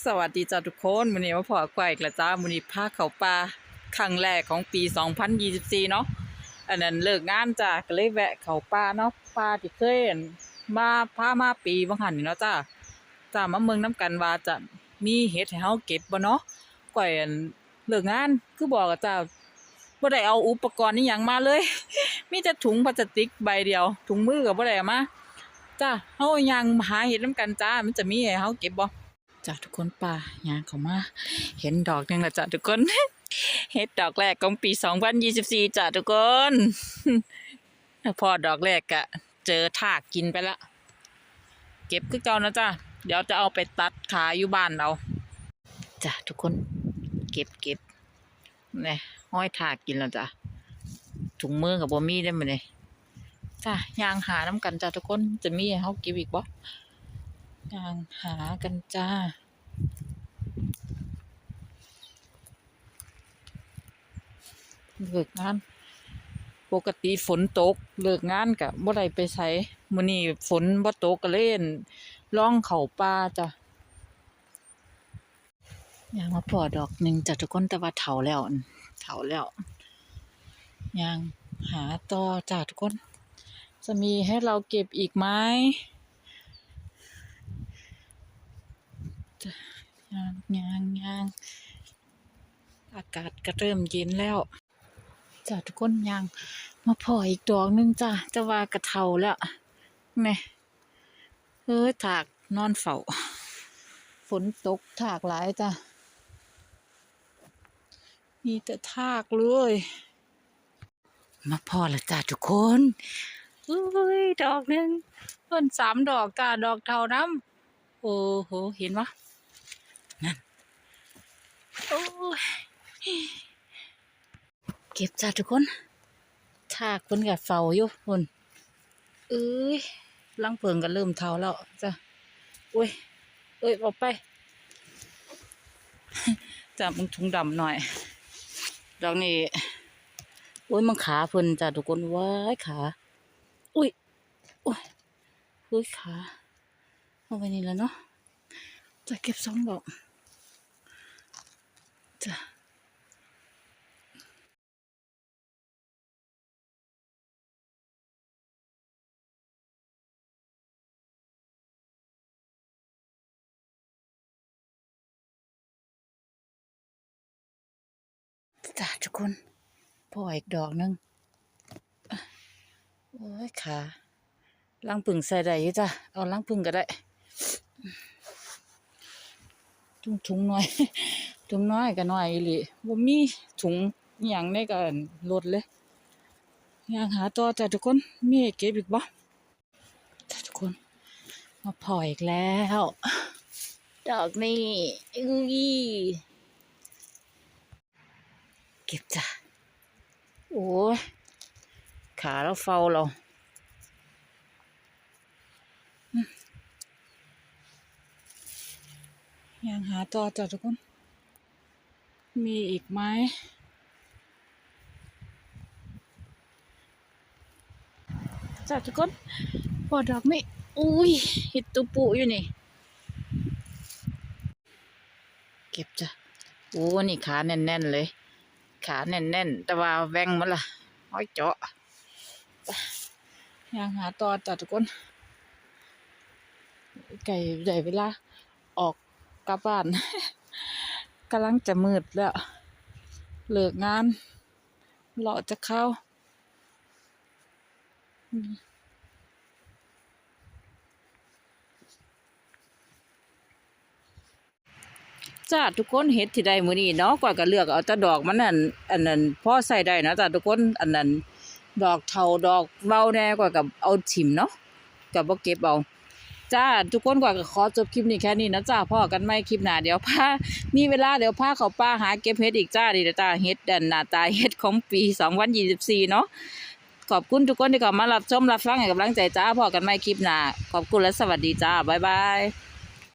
สวัสดีจ้าทุกคนวันนี้มาพอกับก้อยอีกแล้วจ้าวันนี้พาเขาป่าครั้งแรกของปี 2024 เนาะอันนั้นเลิกงานจ้าก็เลยแวะเขาป่าเนาะป่าที่เคยอั่นมาพามาปีบางหันนี่เนาะจ้าจ้ามาเมืองน้ำกันว่าจะมีเห็ดให้เฮาเก็บบ่เนาะก้อยเลิกงานคือบอกกับจ้าบ่ได้เอาอุปกรณ์นี่ยังมาเลย มีแต่ถุงพลาสติกใบเดียว ถุงมือก็บ่ได้มาจ้าเฮายังหาเห็ดน้ำกันจ้ามันจะมีให้เฮาเก็บบ่ จ้ะทุกคนป่ายางเขามาเห็นดอกหนึงละจ้ะทุกคนเฮ็ดดอกแรกของปี2024จ้ะทุกคนพอดอกแรกกะ เจอทากกินไปละเก็บคือเก่านะจ้ะเดี๋ยวจะเอาไปตัดขายอยู่บ้านเราจ้ะทุกคนเก็บเก็บนี่ห้อยทากกินแล้วจ้ะถุงมือกับบ่มีได้มั้ยเนี่ยจ้ะยางหาน้ำกันจ้ะทุกคนจะมีให้เฮาเก็บอีกบ่กางหากันจ้า เลิกงาน ปกติฝนตกเลิกงานกะบ่ได้ไปไสมื้อนี้ฝนบ่ตกก็เล่นล่องเข้าป่าจ้ะยางมาพอดอกหนึ่งจ้ะทุกคนแต่ว่าเฒ่าแล้วเฒ่าแล้วยางหาต่อจ้ะทุกคน จะมีให้เราเก็บอีกไหมยางยางยางอากาศก็เริ่มเย็นแล้ว จ้าทุกคนยางมาพออีกดอกหนึงจ้าจะว่ากระเทาแล้วนี่เฮ้ยถากนอนเฝ้าฝนตกถากหลายจ้ามีแต่ทากเลย มาพอแล้วจ้าทุกคนเฮ้ยดอกหนึ่งเพิ่นสามดอกจ้าดอกเทาน้ำโอ้โหเห็นปะโอ้ย ก็บจ้าทุกคนทากคนกับเฝ้าอยู่คนเอ้ยลังเพิงก็เริ่มเทาแล้วจ้ะโอ้ยเอ้ยออกไปจับมึงถุงดำหน่อยดอกนี้โอ้ยมันขาเพิ่นจ้ะทุกคนว้ายขาอุ้ยโอ้ยเฮ้ยขาเอาไปนี่แล้วเนาะจะเก็บสองดอกจ้ะ จ้ะทุกคนพออีกดอกหนึงอะโอ้ยขาลังพึ่งใส่ได้ยู่จ้ะเอาลังพึ่งก็ได้ถุงถุงน้อยถุงน้อยก็น้อยอีหลีบ่มีถุงอหย่างในก็ลดเลยอยากหาต่อจ้ะทุกคนมีเก็บอีกบ่จ้ะทุกคน มาพออีกแล้ว ดอกนี่อุ้ย ก็บจ้ะ โอ้ยขาเราเฝ้าเราอืมยังหาต่อจ้ะทุกคน มีอีกไหมจ้ะทุกคนพอดอกไม่ อุ้ยเห็ดตัวปูอยู่นี่ เก็บจ้ะโอ้นี่ขาแน่น ๆ เลย ขาแน่นๆ แต่ว่าแว่งมันละห้อยเจาะยังหาต่อจ้ะทุกคนไก่ใหญ่เวลา ออกกลับบ้านกำลังจะมืดแล้ว เลิกงานเลาะจะเข้า จ้าทุกคนเห็ดที่ใดมื้อนี้เนาะกว่าก็เลือกเอาแต่ดอกมันนั่นอันนั้นพอใส่ได้นะจ้าทุกคนอันนั้นดอกเทาดอกเบาแน่กว่ากับเอาถิ่มเนาะกับบ่เก็บเอาจ้าทุกคนกว่าก็ขอจบคลิปนี้แค่นี้นะจ้าพ่อกันไม่คลิปหน้าเดี๋ยวพามีเวลาเดี๋ยวพาเขาป้าหาเก็บเห็ดอีกจ้าดีนะจ้าเห็ดดันหน้าตาเห็ดของปี 2024 เนาะขอบคุณทุกคนที่เข้ามารับชมรับฟังให้กำลังใจจ้าพ่อกันไม่คลิปหน้าขอบคุณและสวัสดีจ้าบ๊ายบาย